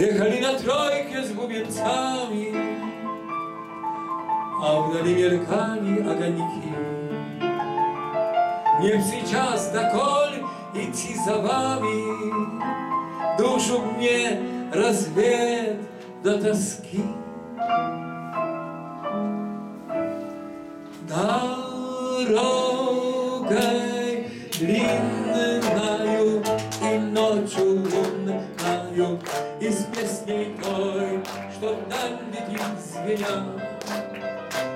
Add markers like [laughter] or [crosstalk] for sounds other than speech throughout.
Jechali na trojkę z bubiencami, a w dali wielkami aganiki. Nie psi czas na kol i ci zabawi, duszu mnie rozwiet do toski. Дорогой длинною звеня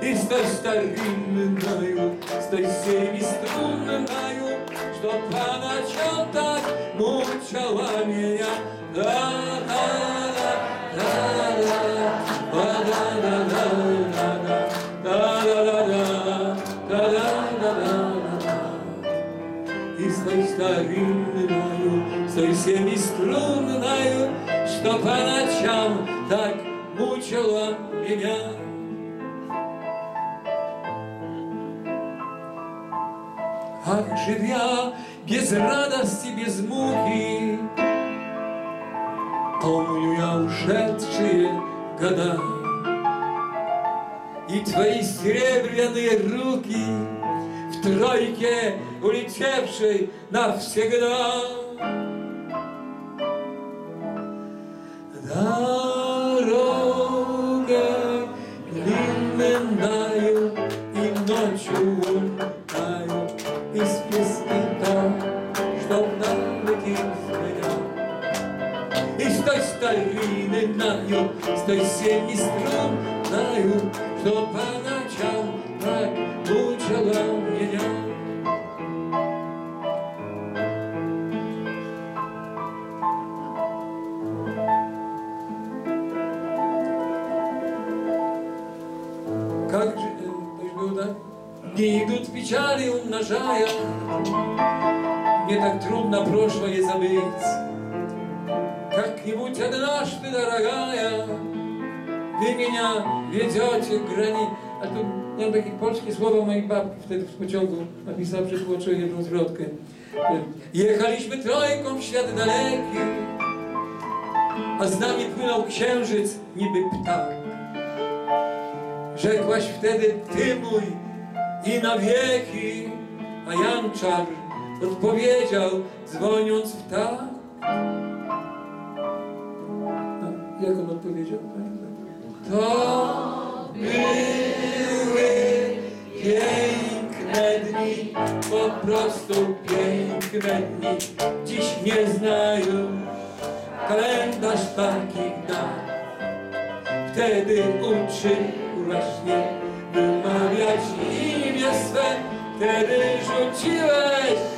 И с той старинною, с той семиструнною Что по ночам так мучила меня Да-да-да, да-да, да-да-да-да-да да-да-да-да, да-да-да-да-да. И с той старинною, с той семиструнною, Что по ночам так мучила меня. Ах, живя без радости, без муки, Помню я ушедшие года. И твои серебряные руки В тройке улетевшей навсегда той старины знаю, с той семи струн знаю, что по ночам так мучила меня. Как же, э, да? Не идут печали умножая, Мне так трудно прошлое забыть. Как-нибудь однажды, дорогая, Wy меня ведете к грани... A tu miałem takie polskie słowa mojej babki wtedy w pociągu. Napisała, przetłumaczyła jedną zwrotkę. Jechaliśmy trojką w świat daleki, a z nami płynął księżyc niby ptak. Rzekłaś wtedy, ty mój i na wieki, a Janczar odpowiedział, dzwoniąc w tak. Jak on odpowiedział? To były piękne dni, po prostu piękne dni. Dziś nie znają kalendarz takich dat. Wtedy uczyłaś mnie wymawiać imię swe, wtedy rzuciłeś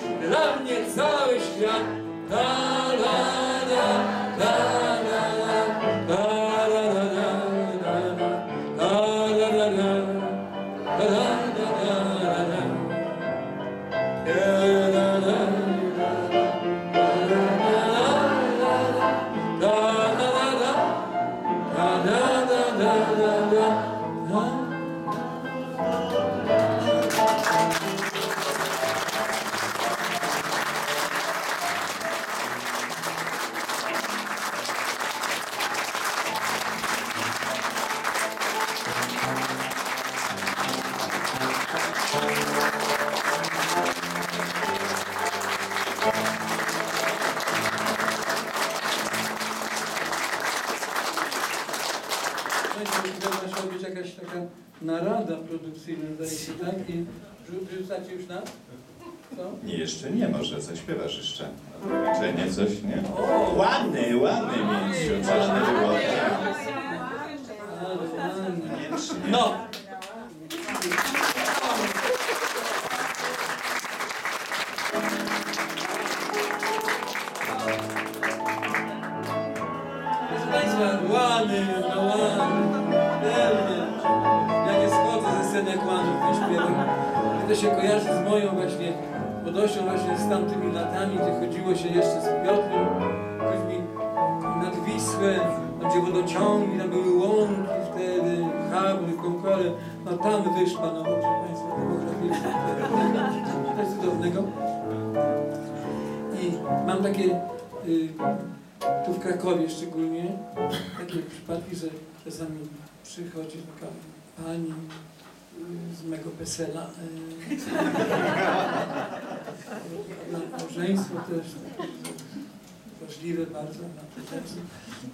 Yeah. Powinna się być jakaś taka narada produkcyjna, zdaje się, tak? I rzu- rzucacie już na? Co? Nie, jeszcze nie, może zaśpiewasz jeszcze. Zakończenie coś, nie? O! Ładny, ładny mięsiu, coś nie było. Fajnie. Wiecznie. No! Proszę Państwa, łany, no łany, śpiewam. I to się kojarzy z moją właśnie młodością, właśnie z tamtymi latami, gdzie chodziło się jeszcze z Piotrem, Koźmi nad Wisłę, gdzie wodociągi, tam były łąki wtedy, Habry, Konkory, no tam wyszła, no proszę Państwa, demograficznie. Coś cudownego. I mam takie y, tu w Krakowie szczególnie, takie przypadki, że czasami przychodzi taka pani z mego PESEL-a. y, [laughs] na Małżeństwo też ważliwe bardzo na.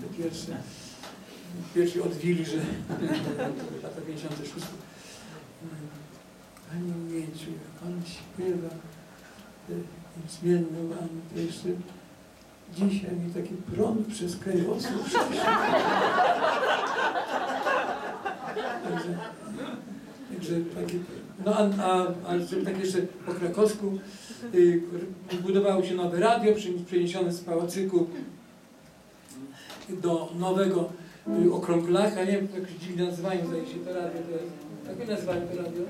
To pierwsze, pierwszy odwili, że [laughs] lata 56. Pani Mieciu, jak Pan śpiewa te niezmienne łamy, to jeszcze dzisiaj mi taki prąd przez kręgosłup przeszedł. [laughs] Także, także takie, no a, a, a żeby tak jeszcze po krakowsku, y, budowało się nowe radio, przeniesione z pałacyku do nowego y, okrąglaka, nie wiem, jak się dziwnie nazywają, zdaje się, to radio, to jest, jak nazywają to radio?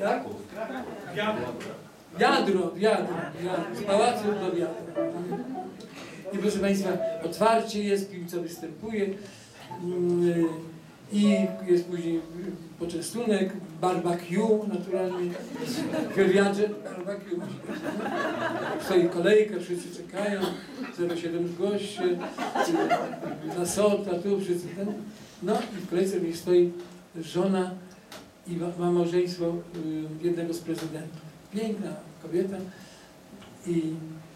Jak? Wiadro, wiadro, wiadro, z pałacu do wiadra. I proszę Państwa, otwarcie jest, piłca występuje mm, i jest później poczęstunek, barbecue naturalnie, wywiadzie barbecue. Stoi kolejka, wszyscy czekają, 07 goście, y, zasota, tu wszyscy ten. No i w kolejce mi stoi żona i ma, ma małżeństwo y, jednego z prezydentów. Piękna kobieta i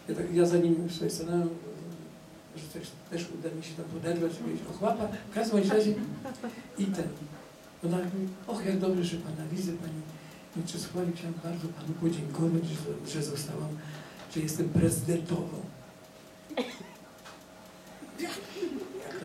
ja, tak, ja za nim sobie stanąłem, y, że też, też uda mi się tam poderwać, jakiegoś ochłapa. W każdym razie i ten. Ona mówi, och jak dobrze, że Pana widzę, Pani Mieczysławie, chciałam bardzo Panu podziękować, że, że zostałam, że jestem prezydentową.